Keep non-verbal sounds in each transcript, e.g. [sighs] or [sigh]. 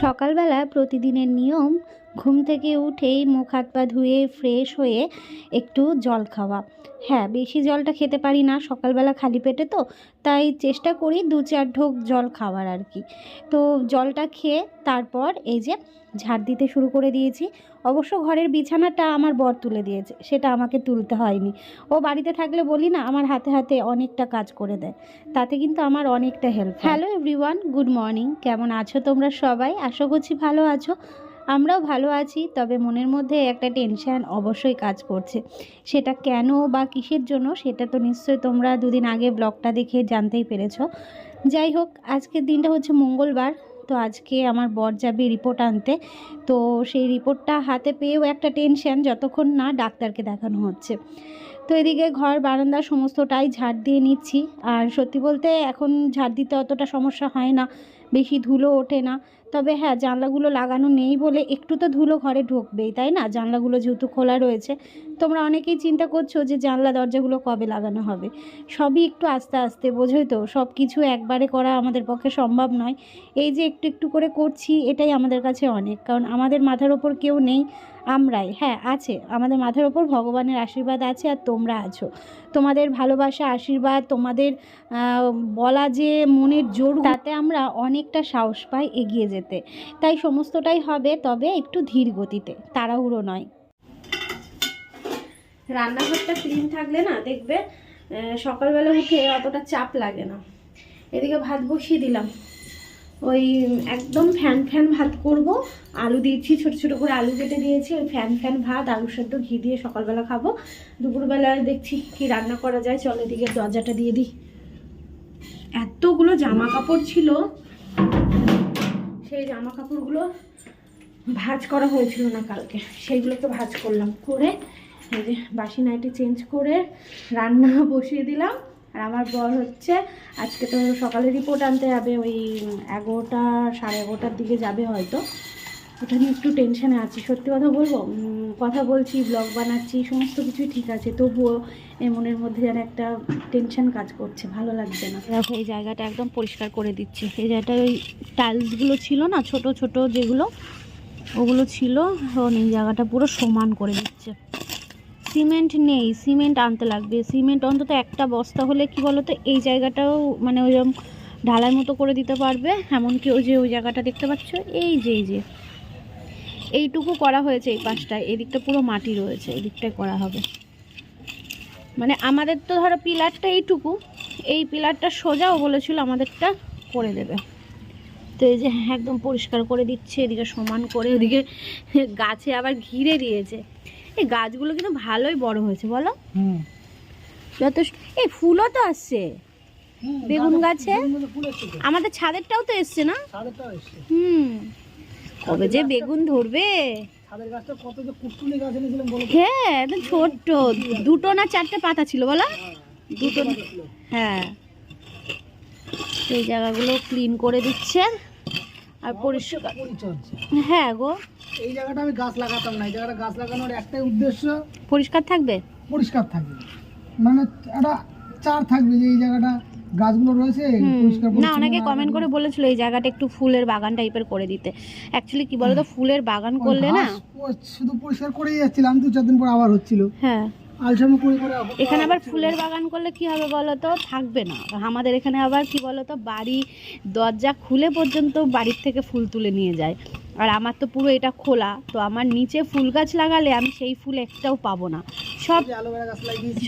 সকালবেলা প্রতিদিনের নিয়ম, ঘুম থেকে উঠেই মুখ হাত পা ধুয়ে ফ্রেশ হয়ে একটু জল খাওয়া। হ্যাঁ বেশি জলটা খেতে পারি না, সকালবেলা খালি পেটে তো, তাই চেষ্টা করি দু চার ঢোক জল খাওয়ার আর কি। তো জলটা খেয়ে তারপর এই যে ঝাড় দিতে শুরু করে দিয়েছি। অবশ্য ঘরের বিছানাটা আমার বর তুলে দিয়েছে, সেটা আমাকে তুলতে হয়নি। ও বাড়িতে থাকলে বলি না, আমার হাতে হাতে অনেকটা কাজ করে দেয়, তাতে কিন্তু আমার অনেকটা help hello everyone good morning কেমন আছো তোমরা সবাই? আশা করছি ভালো আছো। আমরাও ভালো আছি, তবে মনের মধ্যে একটা টেনশন অবশ্যই কাজ করছে। সেটা কেন বা কিসের জন্য সেটা তো নিশ্চয়ই তোমরা দুদিন আগে ব্লগটা দেখে জানতেই পেরেছ। যাই হোক, আজকের দিনটা হচ্ছে মঙ্গলবার, তো আজকে আমার বর যাবে রিপোর্ট আনতে। তো সেই রিপোর্টটা হাতে পেয়েও একটা টেনশন যতক্ষণ না ডাক্তারকে দেখানো হচ্ছে। তো এদিকে ঘর, বারান্দা সমস্তটাই ঝাড় দিয়ে নিচ্ছি। আর সত্যি বলতে এখন ঝাড় দিতে অতটা সমস্যা হয় না, বেশি ধুলো ওঠে না। তবে হ্যাঁ জানলাগুলো লাগানো নেই বলে একটু তো ধুলো ঘরে ঢুকবেই, তাই না? জানলাগুলো যেহেতু খোলা রয়েছে, তোমরা অনেকেই চিন্তা করছ যে জানলা দরজাগুলো কবে লাগানো হবে। সবই একটু আস্তে আস্তে, বোঝোই তো সব কিছু একবারে করা আমাদের পক্ষে সম্ভব নয়। এই যে একটু একটু করে করছি, এটাই আমাদের কাছে অনেক, কারণ আমাদের মাথার ওপর কেউ নেই। আমরাই হ্যাঁ আছে। আমাদের মাথার ওপর ভগবানের আশীর্বাদ আছে আর তোমরা আছো। তোমাদের ভালোবাসা, আশীর্বাদ, তোমাদের বলা যে মনের জোর, তাতে আমরা অনেকটা সাহস পাই এগিয়ে যেতে। তাই সমস্তটাই হবে, তবে একটু ধীর গতিতে, তাড়াহুড়ো নয়। রান্নাঘরটা ক্লিন থাকলে না, দেখবে সকালবেলা উঠে অতটা চাপ লাগে না। এদিকে ভাত বসিয়ে দিলাম। ওই একদম ফ্যান ফ্যান ভাত করব। আলু দিয়েছি, ছোট ছোট করে আলু কেটে দিয়েছি, ওই ফ্যান ফ্যান ভাত, আলু সেদ্ধ, ঘি দিয়ে সকালবেলা খাব। দুপুরবেলা দেখছি কি রান্না করা যায়, চল এদিকে দরজাটা দিয়ে দিই। এতগুলো জামা কাপড় ছিল, সেই জামা কাপড়গুলো ভাজ করা হয়েছিল না কালকে। সেইগুলোকে ভাজ করলাম করে, এই যে বাসি নাইটি চেঞ্জ করে রান্না বসিয়ে দিলাম। আর আমার বর হচ্ছে, আজকে তো সকালে রিপোর্ট আনতে যাবে, ওই এগারোটা, সাড়ে এগারোটার দিকে যাবে হয়তো। ওটা নিয়ে একটু টেনশানে আছি। সত্যি কথা বলব? কথা বলছি ব্লগ বানাচ্ছি, সমস্ত কিছুই ঠিক আছে। তবুও মনের মধ্যে যেন একটা টেনশন কাজ করছে, ভালো লাগছে না। দেখো এই জায়গাটা একদম পরিষ্কার করে দিচ্ছি। এই জায়গাটায় ওই টাইলসগুলো ছিল না, ছোট ছোট যেগুলো, ওগুলো ছিল। এখন এই জায়গাটা পুরো সমান করে দিচ্ছে। সিমেন্ট নেই, সিমেন্ট আনতে লাগবে। সিমেন্ট অন্তত একটা বস্তা হলে কি বলতো, এই জায়গাটাও মানে ওইরকম ঢালাই মতো করে দিতে পারবে। এমনকি ওই যে ওই জায়গাটা দেখতে পাচ্ছ? এই যে এই যে। এইটুকু করা হয়েছে এই পাশটায়। এদিকটা পুরো মাটি রয়েছে, এদিকটায় করা হবে। মানে আমাদের তো ধরো পিলারটা এইটুকু। এই পিলারটা সোজাও বলেছিল আমাদেরটা করে দেবে। তো এই যে একদম পরিষ্কার করে দিচ্ছে, এদিকে সমান করে ওদিকে গাছে আবার ঘিরে দিয়েছে। এই গাছগুলো কিন্তু ভালোই বড় হয়েছে বলো? হুম। যত এই ফুলও তো আসছে। বেগুন গাছে? আমাদের ছাদেরটাও তো এসছে না? হুম। কবে যে বেগুন ধরবে? হ্যাঁ একদম ছোট্ট। দুটো না চারটে পাতা ছিল বলো? দুটো পাতা ছিল। হ্যাঁ। এই জায়গাগুলো ক্লিন করে দিচ্ছে। আর পরিষ্কার হ্যাঁ গো। এই জায়গাটা আমি গাছ লাগাতাম না এই জায়গাটা গাছ লাগানোর একটাই উদ্দেশ্য পরিষ্কার থাকবে? পরিষ্কার থাকবে। মানে একটা চার থাকবে যে এই জায়গাটা গাছগুলো রয়েছে পরিষ্কার না অনেকে কমেন্ট করে বলেছিল এই জায়গাটা একটু ফুলের বাগান টাইপের করে দিতে। অ্যাকচুয়ালি কি বলতো ফুলের বাগান করলে না শুধু পরিষ্কার করেই যাচ্ছিলাম দু চার দিন পর আবার হচ্ছিল। হ্যাঁ। এখানে আবার ফুলের বাগান করলে কি হবে বলো তো থাকবে না। আমাদের এখানে আবার কি বলো তো বাড়ি দরজা খুলে পর্যন্ত বাড়ির থেকে ফুল তুলে নিয়ে যায়। আর আমার তো পুরো এটা খোলা। তো আমার নিচে ফুল গাছ লাগালে আমি সেই ফুল একটাও পাবো না। সব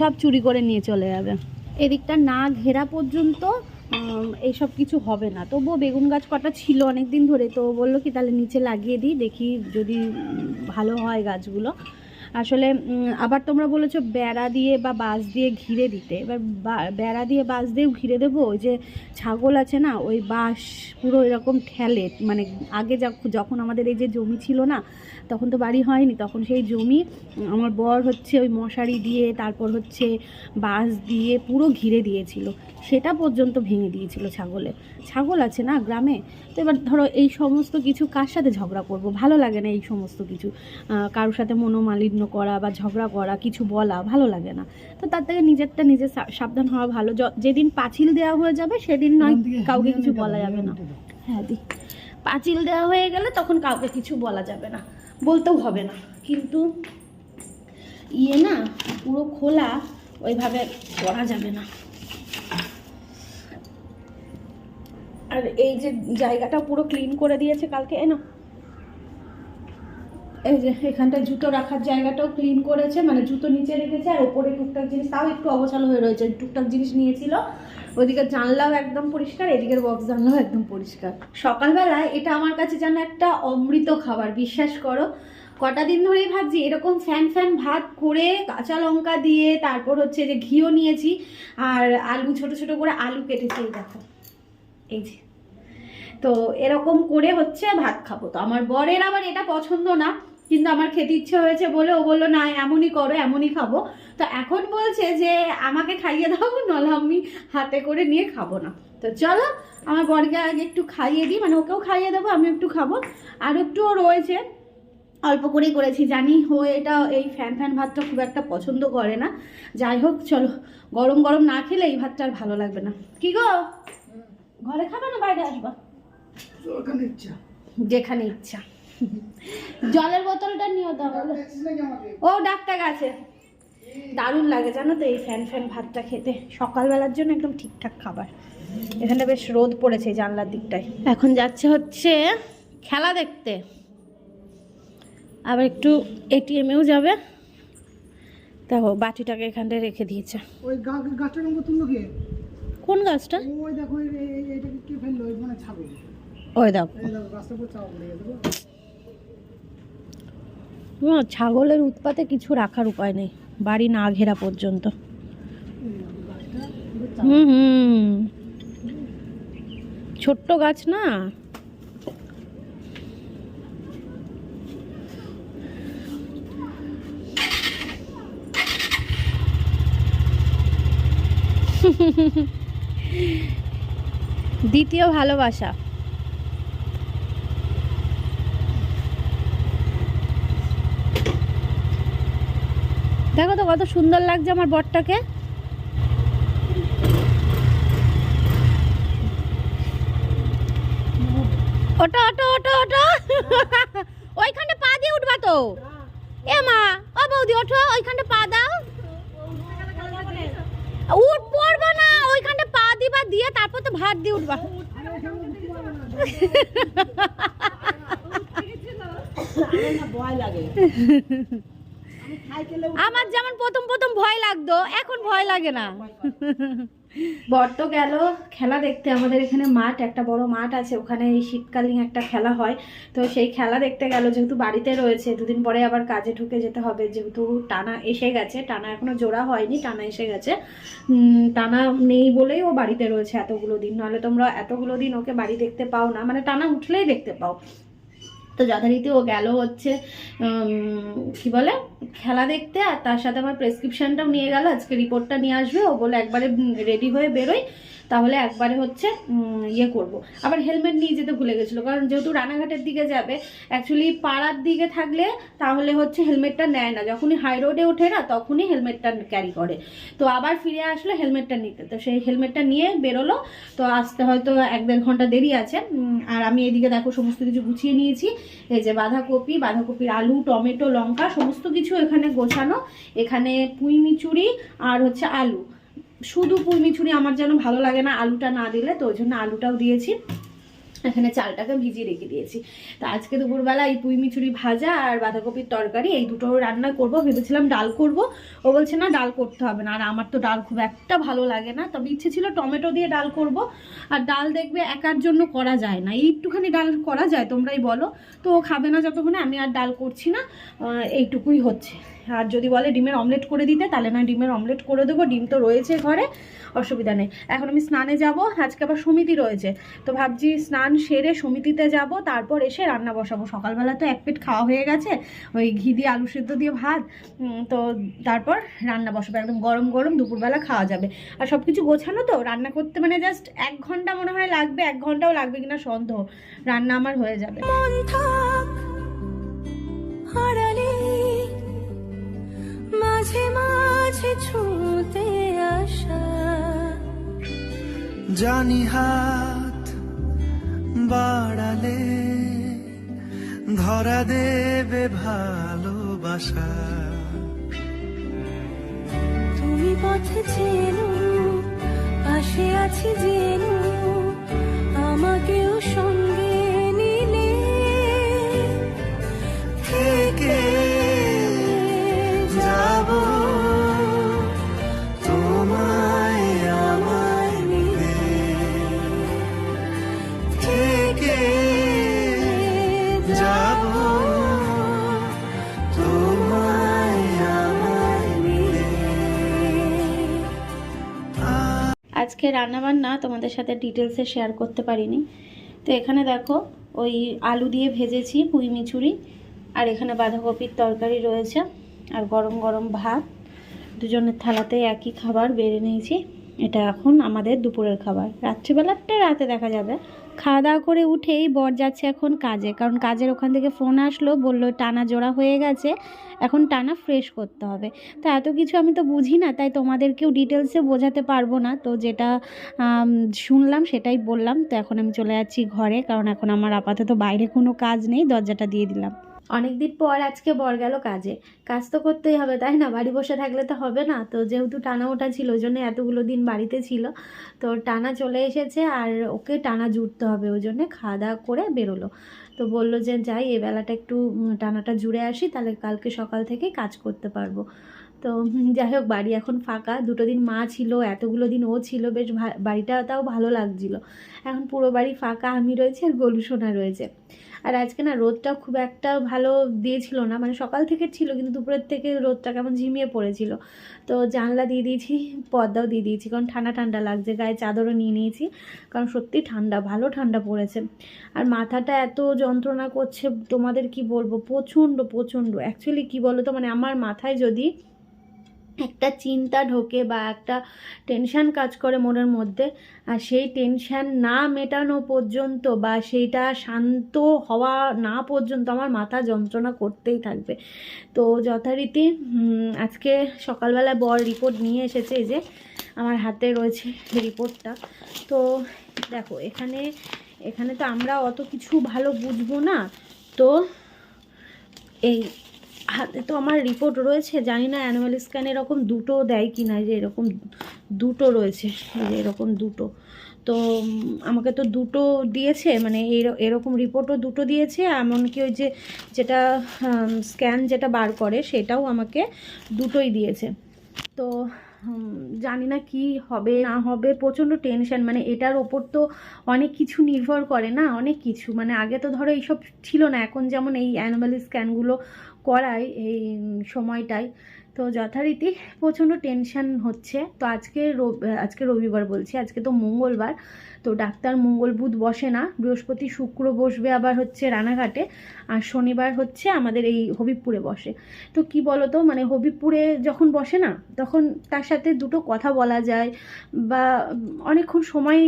সব চুরি করে নিয়ে চলে যাবে। এদিকটা না ঘেরা পর্যন্ত এইসব কিছু হবে না। তবুও বেগুন গাছ কটা ছিল অনেক দিন ধরে। তো বলল কি তাহলে নিচে লাগিয়ে দিই দেখি যদি ভালো হয় গাছগুলো। আসলে আবার তোমরা বলেছ বেড়া দিয়ে বা বাঁশ দিয়ে ঘিরে দিতে। এবার বেড়া দিয়ে বাঁশ দিয়েও ঘিরে দেবো? ওই যে ছাগল আছে না, ওই বাঁশ পুরো এরকম ঠেলে মানে আগে যখ- যখন আমাদের এই যে জমি ছিল না, তখন তো বাড়ি হয়নি, তখন সেই জমি, আমার বর হচ্ছে ওই মশারি দিয়ে, তারপর হচ্ছে বাঁশ দিয়ে পুরো ঘিরে দিয়েছিল। সেটা পর্যন্ত ভেঙে দিয়েছিল ছাগলে। ছাগল আছে না গ্রামে? তো এবার ধরো এই সমস্ত কিছু কার সাথে ঝগড়া করব? ভালো লাগে না এই সমস্ত কিছু। কারোর সাথে মনোমালিন্য করা বা ঝগড়া করা কিছু বলা ভালো লাগে না। তো তার থেকে নিজেরটা নিজে সাবধান হওয়া ভালো। যেদিন পাঁচিল দেওয়া হয়ে যাবে সেদিন নয় কাউকে কিছু বলা যাবে না। হ্যাঁ দি পাঁচিল দেওয়া হয়ে গেলে তখন কাউকে কিছু বলা যাবে না। বলতেও হবে না। কিন্তু ইয়ে না পুরো খোলা ওইভাবে করা যাবে না। আর এই যে জায়গাটা পুরো ক্লিন করে দিয়েছে কালকে এ না? এখানটা জুতো রাখার জায়গাটাও ক্লিন করেছে মানে জুতো নিচে রেখেছে আর ওপরে টুকটাক জিনিস, তাও একটু অবসাল হয়ে রয়েছে, টুকটাক জিনিস নিয়েছিল। ওদিকে জানলাও একদম পরিষ্কার, এদিকের বক্স জানলাও একদম পরিষ্কার। সকালবেলায় এটা আমার কাছে যেন একটা অমৃত খাবার, বিশ্বাস করো। কটা দিন ধরেই ভাবছি এরকম ফ্যান ফ্যান ভাত করে কাঁচা লঙ্কা দিয়ে তারপর হচ্ছে যে ঘিও নিয়েছি, আর আলু, ছোট ছোট করে আলু কেটেছি, এই দেখো। এই যে। তো এরকম করে হচ্ছে ভাত খাব। তো আমার বরের আবার এটা পছন্দ না। কিন্তু আমার খেতে ইচ্ছে হয়েছে বলে ও বলল না এমনই করো এমনই খাব। তো এখন বলছে যে আমাকে খাইয়ে দাও নাহলে আমি হাতে করে নিয়ে খাব না। তো চলো আমার বরকে আগে একটু খাইয়ে দিই মানে ওকেও খাইয়ে দেবো আমি একটু খাব। আর একটুও রয়েছে অল্প করেই করেছি জানি ও এটা এই ফ্যান ফ্যান ভাতটা খুব একটা পছন্দ করে না। যাই হোক চলো গরম গরম না খেলে এই ভাতটা আর ভালো লাগবে না। কি গো? ঘরে খাবে না বাইরে আসবা? ওখানে ইচ্ছা। যেখানে ইচ্ছা। জলের বোতলটা নাকি আমাকে? ও ডাক্তার আছে। দারুণ লাগে জানো তো এই ফ্যান ফ্যান ভাতটা খেতে। সকালবেলার জন্য একদম ঠিকঠাক খাবার। এখানে বেশ রোদ পড়েছে জানলার দিকটায়। এখন যাচ্ছে হচ্ছে খেলা দেখতে। আবার একটু এটিএমেও যাবে। দেখো বাটিটাকে এখানটায় রেখে দিয়েছে। ওই গা- গাছটার নম্বর তুললো কে? কোন গাছটা? ওই দেখো কে ফেলল? ওই মানে ছাগল। ওই দেখো। এই দেখো গাছটার উপর চাওয়া পড়ে গেছে গো। না, ছাগলের উৎপাতে কিছু রাখার উপায় নেই। বাড়ি না ঘেরা পর্যন্ত। হুম হুম। ছোট্ট গাছ না? [laughs] দ্বিতীয় ভালোবাসা। দেখো তো কত সুন্দর লাগছে আমার বরটাকে। ওটো ওটো ওটো ওটো [laughs] ওইখানটা পা দিয়ে উঠবা তো। এ মা ও বৌদি ওঠো ওইখানটা পা দাও। উঠ পড়ব না ওইখানটা পা দিবা দিয়ে তারপর তো ভাত দিয়ে উঠবা। [laughs] আমার যেমন প্রথম প্রথম ভয় লাগতো, এখন ভয় লাগে না। তো গেল খেলা দেখতে। আমাদের এখানে মাঠ, একটা বড় মাঠ আছে, ওখানে এই শীতকালীন একটা খেলা হয়। তো সেই খেলা দেখতে গেল, যেহেতু বাড়িতে রয়েছে, দুদিন পরে আবার কাজে ঢুকে যেতে হবে, যেহেতু টানা এসে গেছে, টানা এখনও জোড়া হয়নি, টানা এসে গেছে। টানা নেই বলেই ও বাড়িতে রয়েছে এতগুলো দিন। নাহলে তোমরা এতগুলো দিন ওকে বাড়ি দেখতে পাও না মানে টানা উঠলেই দেখতে পাও। তো যথারীতি ও গেল হচ্ছে কি বলে, খেলা দেখতে, আর তার সাথে আমার প্রেসক্রিপশানটাও নিয়ে গেল, আজকে রিপোর্টটা নিয়ে আসবে, ও বলে একবারে রেডি হয়ে বেরোই। তাহলে একবারে হচ্ছে ইয়ে করব। আবার হেলমেট নিয়ে যেতে ভুলে গেছিল, কারণ যেহেতু রানাঘাটের দিকে যাবে অ্যাকচুয়ালি পাড়ার দিকে থাকলে তাহলে হচ্ছে হেলমেটটা নেয় না। যখনই হাই রোডে ওঠে না, তখনই হেলমেটটা ক্যারি করে। তো আবার ফিরে আসলো হেলমেটটা নিতে। তো সেই হেলমেটটা নিয়ে বেরোলো। তো আসতে হয়তো এক দেড় ঘণ্টা দেরি আছে। আর আমি এদিকে দেখো সমস্ত কিছু গুছিয়ে নিয়েছি। এই যে বাঁধাকপি, বাঁধাকপির আলু, টমেটো, লঙ্কা, সমস্ত কিছু এখানে গোছানো। এখানে পুঁই মিচুরি আর হচ্ছে আলু। শুধু পুঁই মিচুরি আমার যেন ভালো লাগে না আলুটা না দিলে, তো ওই জন্য আলুটাও দিয়েছি। এখানে চালটাকে ভিজিয়ে রেখে দিয়েছি। তো আজকে দুপুরবেলা এই পুঁই মিচুরি ভাজা আর বাঁধাকপির তরকারি, এই দুটো রান্না করব, ভেবেছিলাম ডাল করব। ও বলছে, না, ডাল করতে হবে না। আর আমার তো ডাল খুব একটা ভালো লাগে না। তবে ইচ্ছে ছিল টমেটো দিয়ে ডাল করব। আর ডাল দেখবে একার জন্য করা যায় না। এই একটুখানি ডাল করা যায়, তোমরাই বলো। তো খাবে না যতক্ষণে, আমি আর ডাল করছি না। এইটুকুই হচ্ছে। আর যদি বলে ডিমের অমলেট করে দিতে, তাহলে না ডিমের অমলেট করে দেবো। ডিম তো রয়েছে ঘরে, অসুবিধা নেই। এখন আমি স্নানে যাব, আজকে আবার সমিতি রয়েছে। তো ভাবছি স্নান সেরে সমিতিতে যাব, তারপর এসে রান্না বসাবো। সকালবেলা তো এক পেট খাওয়া হয়ে গেছে, ওই ঘি দিয়ে আলু সেদ্ধ দিয়ে ভাত তো তারপর রান্না বসাবো। একদম গরম গরম দুপুরবেলা খাওয়া যাবে। আর সব কিছু গোছানো তো, রান্না করতে মানে জাস্ট এক ঘণ্টা মনে হয় লাগবে, এক ঘন্টাও লাগবে কিনা সন্দেহ। রান্না আমার হয়ে যাবে। হারালে মাঝে মাঝে ছুঁতে আসা। জানি হাত বাড়ালে ধরা দেবে ভালোবাসা। তুমি পথে চেনো পাশে আছি জেনো আমাকেও সঙ্গে রান্নাবান্না তোমাদের সাথে ডিটেলসে শেয়ার করতে পারিনি। তো এখানে দেখো, ওই আলু দিয়ে ভেজেছি, পুঁই মিচুরি আর এখানে বাঁধাকপির তরকারি রয়েছে, আর গরম গরম ভাত। দুজনের থালাতে একই খাবার, বেড়ে নিয়েছি। এটা এখন আমাদের দুপুরের খাবার। রাত্রিবেলাটা রাতে দেখা যাবে। খাওয়া দাওয়া করে উঠেই বর যাচ্ছে এখন কাজে। কারণ কাজের ওখান থেকে ফোন আসলো, বলল, টানা জোড়া হয়ে গেছে, এখন টানা ফ্রেশ করতে হবে। তো এত কিছু আমি তো বুঝি না, তাই তোমাদেরকেও ডিটেলসে বোঝাতে পারব না। তো যেটা শুনলাম সেটাই বললাম। তো এখন আমি চলে যাচ্ছি ঘরে, কারণ এখন আমার আপাতত বাইরে কোনো কাজ নেই, দরজাটা দিয়ে দিলাম। অনেক দিন পর আজকে বর গেল কাজে। কাজ তো করতেই হবে, তাই না? বাড়ি বসে থাকলে তো হবে না। তো যেহেতু টানা ওটা ছিল ওই জন্য এতগুলো দিন বাড়িতে ছিল। তো টানা চলে এসেছে আর ওকে টানা জুড়তে হবে ওই জন্যে খাওয়া দাওয়া করে বেরোলো। তো বলল যে, যাই এই বেলাটা একটু টানাটা জুড়ে আসি, তাহলে কালকে সকাল থেকে কাজ করতে পারব। তো যাই হোক, বাড়ি এখন ফাঁকা। দুটো দিন মা ছিল, এতগুলো দিন ও ছিল, বেশ বাড়িটা তাও ভালো লাগছিল। এখন পুরো বাড়ি ফাঁকা, আমি রয়েছে আর গলু সোনা রয়েছে। আর আজকে না রোদটাও খুব একটা ভালো দিয়েছিল না মানে সকাল থেকে ছিল কিন্তু দুপুরের থেকে রোদটা কেমন ঝিমিয়ে পড়েছিল। তো জানলা দিয়ে দিয়েছি, পর্দাও দিয়ে দিয়েছি, কারণ ঠান্ডা ঠান্ডা লাগছে, গায়ে চাদরও নিয়ে নিয়েছি, কারণ সত্যি ঠান্ডা, ভালো ঠান্ডা পড়েছে। আর মাথাটা এত যন্ত্রণা করছে, তোমাদের কি বলব? প্রচণ্ড প্রচণ্ড। অ্যাকচুয়ালি কি বলো তো মানে আমার মাথায় যদি একটা চিন্তা ঢোকে বা একটা টেনশান কাজ করে মনের মধ্যে। আর সেই টেনশান না মেটানো পর্যন্ত বা সেইটা শান্ত হওয়া না পর্যন্ত আমার মাথা যন্ত্রণা করতেই থাকবে। তো যথারীতি আজকে সকালবেলা বর রিপোর্ট নিয়ে এসেছে যে, আমার হাতে রয়েছে রিপোর্টটা তো দেখো, এখানে এখানে তো আমরা অত কিছু ভালো বুঝব না। তো এই হাতে তো আমার রিপোর্ট রয়েছে, জানি না অ্যানুয়াল স্ক্যান এরকম দুটো দেয় কি না যে এরকম দুটো রয়েছে যে এরকম দুটো। তো আমাকে তো দুটো দিয়েছে মানে এর- এরকম রিপোর্টও দুটো দিয়েছে, এমনকি ওই যে যেটা স্ক্যান যেটা বার করে, সেটাও আমাকে দুটোই দিয়েছে। তো জানি না কি হবে, না হবে, প্রচণ্ড টেনশান মানে এটার ওপর তো অনেক কিছু নির্ভর করে না, অনেক কিছু। মানে আগে তো ধরো এইসব ছিল না, এখন যেমন এই অ্যানিমাল স্ক্যানগুলো করায় এই সময়টায় তো যথারীতি প্রচণ্ড টেনশন হচ্ছে। তো আজকে আজকে রবিবার বলছি, আজকে তো মঙ্গলবার। তো ডাক্তার মঙ্গল বুধ বসে না, বৃহস্পতি শুক্র বসবে আবার হচ্ছে রানাঘাটে, আর শনিবার হচ্ছে আমাদের এই হবিবপুরে বসে। তো কি বলো তো মানে হবিবপুরে যখন বসে না, তখন তার সাথে দুটো কথা বলা যায়, বা অনেকক্ষণ সময়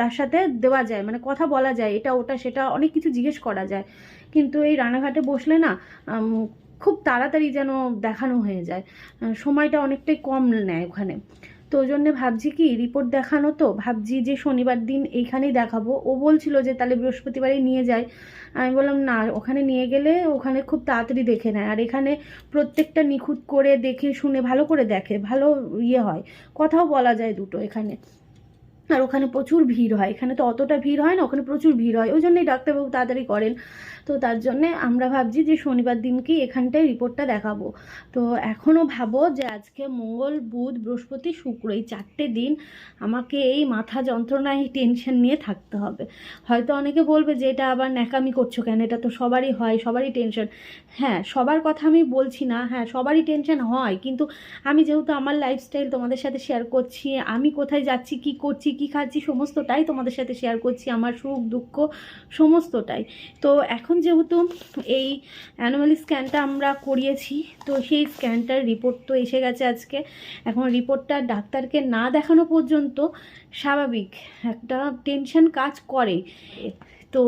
তার সাথে দেওয়া যায় মানে কথা বলা যায়, এটা ওটা সেটা অনেক কিছু জিজ্ঞেস করা যায়। কিন্তু এই রানাঘাটে বসলে না খুব তাড়াতাড়ি যেন দেখানো হয়ে যায়। সময়টা অনেকটাই কম নেয় ওখানে। তো ওই জন্যে ভাবছি কি রিপোর্ট দেখানো তো। ভাবছি যে শনিবার দিন এইখানেই দেখাবো। ও বলছিল যে তাহলে বৃহস্পতিবারই নিয়ে যায় আমি বললাম, না, ওখানে নিয়ে গেলে ওখানে খুব তাড়াতাড়ি দেখে নেয়। আর এখানে প্রত্যেকটা নিখুঁত করে দেখে শুনে ভালো করে দেখে, ভালো ইয়ে হয়। কথাও বলা যায় দুটো এখানে। আর ওখানে প্রচুর ভিড় হয়। এখানে তো অতটা ভিড় হয় না, ওখানে প্রচুর ভিড় হয়। ওই জন্যই ডাক্তারবাবু তাড়াতাড়ি করেন। তো তার জন্যে আমরা ভাবছি যে শনিবার দিনকেই এখানটায় রিপোর্টটা দেখাবো। তো এখনও ভাবো যে আজকে মঙ্গল, বুধ, বৃহস্পতি, শুক্র এই চারটে দিন আমাকে এই মাথা যন্ত্রণায় টেনশন নিয়ে থাকতে হবে। হয়তো অনেকে বলবে যে এটা আবার ন্যাকামি করছ কেন? এটা তো সবারই হয়, সবারই টেনশন হ্যাঁ সবার কথা আমি বলছি না। হ্যাঁ সবারই টেনশন হয়, কিন্তু আমি যেহেতু আমার লাইফস্টাইল তোমাদের সাথে শেয়ার করছি, আমি কোথায় যাচ্ছি, কি করছি, কি খাচ্ছি, সমস্তটাই তোমাদের সাথে শেয়ার করছি, আমার সুখ, দুঃখ, সমস্তটাই। তো এখন যেহেতু এই অ্যানুয়াল স্ক্যানটা আমরা করিয়েছি, তো সেই স্ক্যানটার রিপোর্ট তো এসে গেছে আজকে। এখন রিপোর্টটা ডাক্তারকে না দেখানো পর্যন্ত স্বাভাবিক একটা টেনশন কাজ করে। তো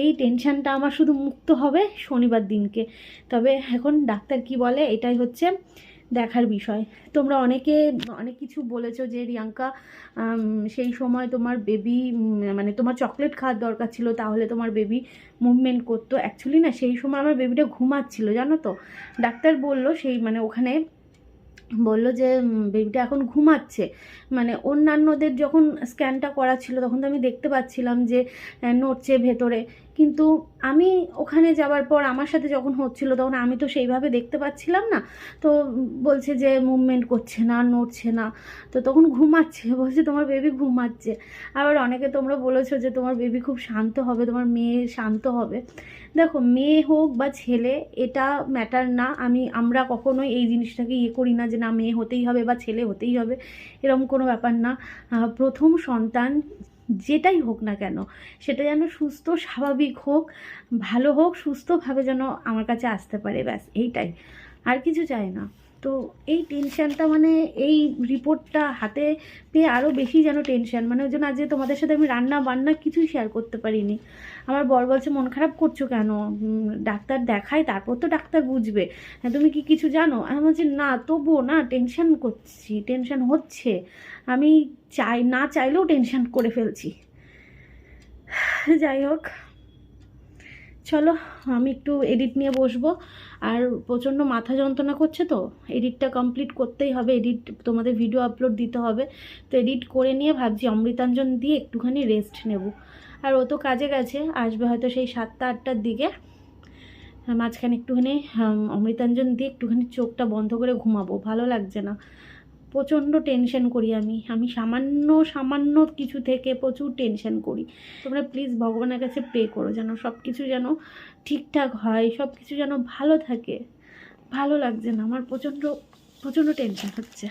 এই টেনশনটা আমার শুধু মুক্ত হবে শনিবার দিনকে। তবে এখন ডাক্তার কি বলে, এটাই হচ্ছে দেখার বিষয়। তোমরা অনেকে, অনেক কিছু বলেছ যে রিয়াঙ্কা সেই সময় তোমার বেবি মানে তোমার চকলেট খাওয়ার দরকার ছিল, তাহলে তোমার বেবি মুভমেন্ট করতো। অ্যাকচুয়ালি না, সেই সময় আমার বেবিটা ঘুমাচ্ছিল, জানো তো? ডাক্তার বলল সেই মানে ওখানে বলল যে বেবিটা এখন ঘুমাচ্ছে। মানে অন্যান্যদের যখন স্ক্যানটা করা ছিল, তখন তো আমি দেখতে পাচ্ছিলাম যে নড়ছে ভেতরে। কিন্তু আমি ওখানে যাওয়ার পর আমার সাথে যখন হচ্ছিল তখন আমি তো সেইভাবে দেখতে পাচ্ছিলাম না। তো বলছে যে মুভমেন্ট করছে না, নড়ছে না। তো তখন ঘুমাচ্ছে, বলছে তোমার বেবি ঘুমাচ্ছে। আবার অনেকে তোমরা বলেছ যে তোমার বেবি খুব শান্ত হবে, তোমার মেয়ে শান্ত হবে। দেখো, মেয়ে হোক বা ছেলে, এটা ম্যাটার না। আমি, আমরা কখনোই এই জিনিসটাকে ইয়ে করি না যে না, মেয়ে হতেই হবে বা ছেলে হতেই হবে। এরকম কোনো ব্যাপার না। প্রথম সন্তান যেটাই হোক না কেন, সেটা যেন সুস্থ, স্বাভাবিক হোক, ভালো হোক, সুস্থভাবে যেন আমার কাছে আসতে পারে, ব্যাস এইটাই। আর কিছু চাই না। তো এই টেনশানটা মানে এই রিপোর্টটা হাতে পেয়ে আরও বেশি যেন টেনশন মানে ওই জন্য আজকে তোমাদের সাথে আমি রান্না বান্না কিছুই শেয়ার করতে পারিনি। আমার বর বলছে, মন খারাপ করছ কেন? ডাক্তার দেখায়, তারপর তো ডাক্তার বুঝবে। হ্যাঁ তুমি কি কিছু জানো? আমি বলছি, না, তবুও না টেনশন করছি টেনশন হচ্ছে। আমি চাই, না চাইলেও টেনশন করে ফেলছি। [sighs] যাই হোক। চলো, আমি একটু এডিট নিয়ে বসবো। আর প্রচণ্ড মাথা যন্ত্রণা করছে তো এডিটটা কমপ্লিট করতেই হবে। এডিট তোমাদের ভিডিও আপলোড দিতে হবে। তো এডিট করে নিয়ে ভাবছি অমৃতাঞ্জন দিয়ে একটুখানি রেস্ট নেব। আর ও তো কাজে গেছে, আসবে হয়তো সেই সাতটা, আটটার দিকে। মাঝখানে একটুখানি অমৃতাঞ্জন দিয়ে একটুখানি চোখটা বন্ধ করে ঘুমাবো। ভালো লাগছে না। প্রচণ্ড টেনশন করি আমি। আমি সামান্য সামান্য কিছু থেকে প্রচুর টেনশন করি। তোমরা প্লিজ ভগবানের কাছে প্রে করো যেন সব কিছু যেন ঠিকঠাক হয় সব কিছু যেন ভালো থাকে। ভালো লাগছে না, আমার প্রচণ্ড প্রচণ্ড টেনশন হচ্ছে।